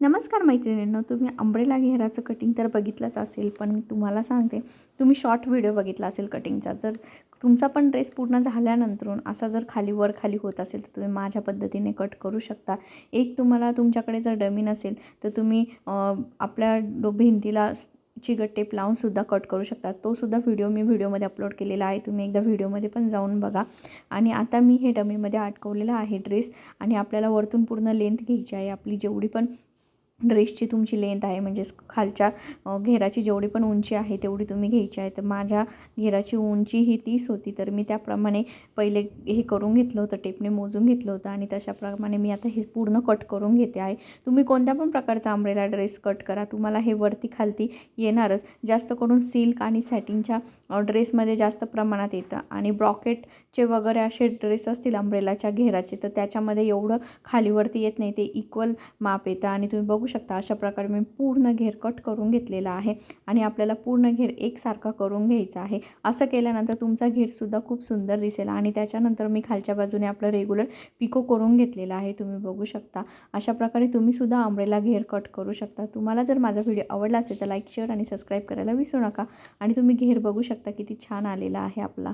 नमस्कार मैत्रिणींनो तुम्ही अंब्रेला घेराचं कटिंग तर बघितलंच असेल पण मी तुम्हाला सांगते तुम्ही शॉर्ट व्हिडिओ बघितला असेल कटिंगचा जर तुमचा पण ड्रेस पूर्ण झाल्यानंतर असा जर खाली वर खाली होत असेल तर तुम्ही माझ्या पद्धतीने कट करू शकता. एक तुम्हाला तुमच्याकडे जर डमी नसेल तर तुम्ही आपल्या डो भिंतीला चिगट टेप लावूनसुद्धा कट करू शकता. तोसुद्धा व्हिडिओ मी व्हिडिओमध्ये अपलोड केलेला आहे तुम्ही एकदा व्हिडिओमध्ये पण जाऊन बघा. आणि आता मी हे डमीमध्ये अटकवलेलं आहे ड्रेस आणि आपल्याला वरतून पूर्ण लेंथ घ्यायची आहे आपली जेवढी पण ड्रेसची तुमची लेंथ आहे म्हणजेच खालच्या घेराची जेवढी पण उंची आहे तेवढी तुम्ही घ्यायची आहे. तर माझ्या घेराची उंची ही तीस होती तर मी त्याप्रमाणे पहिले हे करून घेतलं होतं टेपने मोजून घेतलं होतं आणि तशाप्रमाणे मी आता हे पूर्ण कट करून घेते आहे. तुम्ही कोणत्या पण प्रकारचा आंब्रेला ड्रेस कट करा तुम्हाला हे वरती खालती येणारच. जास्त करून सिल्क आणि सॅटिनच्या ड्रेसमध्ये जास्त प्रमाणात येतं आणि ब्रॉकेटचे वगैरे असे ड्रेस असतील अंब्रेलाच्या घेराचे तर त्याच्यामध्ये एवढं खालीवरती येत नाही ते इक्वल माप येतं आणि तुम्ही बघू शकता. अशा प्रकारे मी पूर्ण घेर कट करून घेतलेला आहे आणि आपल्याला पूर्ण घेर एकसारखा करून घ्यायचा आहे. असं केल्यानंतर तुमचा घेरसुद्धा खूप सुंदर दिसेल आणि त्याच्यानंतर मी खालच्या बाजूने आपलं रेग्युलर पिको करून घेतलेला आहे. तुम्ही बघू शकता. अशा प्रकारे तुम्हीसुद्धा अंब्रेला घेर कट करू शकता. तुम्हाला जर माझा व्हिडिओ आवडला असेल तर लाईक शेअर आणि सबस्क्राईब करायला विसरू नका आणि तुम्ही घेर बघू शकता किती छान आलेला आहे आपला.